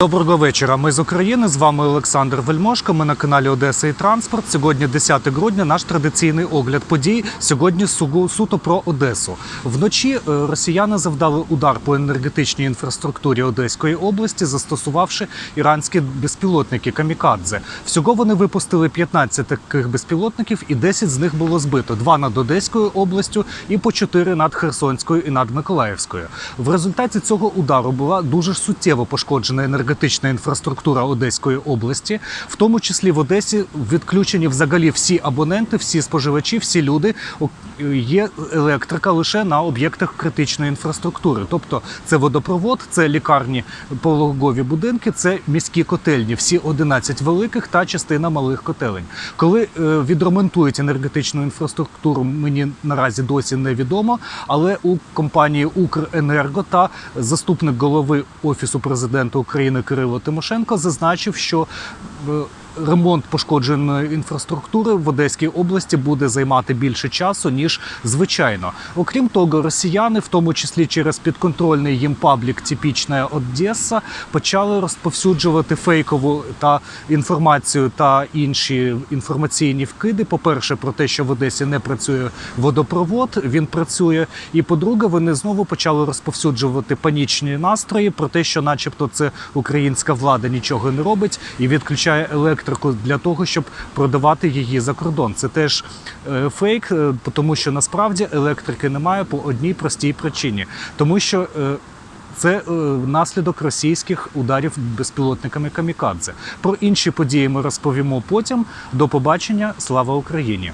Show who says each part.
Speaker 1: Доброго вечора. Ми з України. З вами Олександр Вельмошко. Ми на каналі Одеса і Транспорт. Сьогодні 10 грудня. Наш традиційний огляд подій. Сьогодні суто про Одесу. Вночі е, росіяни завдали удар по енергетичній інфраструктурі Одеської області, застосувавши іранські безпілотники Камікадзе. Всього вони випустили 15 таких безпілотників, і 10 з них було збито: два над Одеською областю і по 4 над Херсонською і над Миколаївською. В результаті цього удару була дуже суттєво пошкоджена енергетична інфраструктура Одеської області, в тому числі в Одесі відключені взагалі всі абоненти, всі споживачі, всі люди. Є електрика лише на об'єктах критичної інфраструктури, тобто це водопровод, це лікарні, пологові будинки, це міські котельні, всі 11 великих та частина малих котелень. Коли е, відремонтують енергетичну інфраструктуру, мені наразі досі невідомо. Але у компанії Укренерго та заступник голови офісу президента України Кирило Тимошенко зазначив, що е, ремонт пошкодженої інфраструктури в Одеській області буде займати більше часу ніж звичайно. Окрім того, росіяни, в тому числі через підконтрольний їм паблік Типічна Одеса, почали розповсюджувати фейкову та інформацію та інші інформаційні вкиди. По-перше, про те, що в Одесі не працює водопровод, він працює. І по-друге, вони знову почали розповсюджувати панічні настрої про те, що, начебто, це українська влада нічого не робить і відключає електрику для того, щоб продавати її за кордон. Це теж е, фейк, е, тому що насправді електрики немає по одній простій причині, тому що. е, це е, наслідок російських ударів безпілотниками камікадзе. Про інші події ми розповімо потім. До побачення. Слава Україні!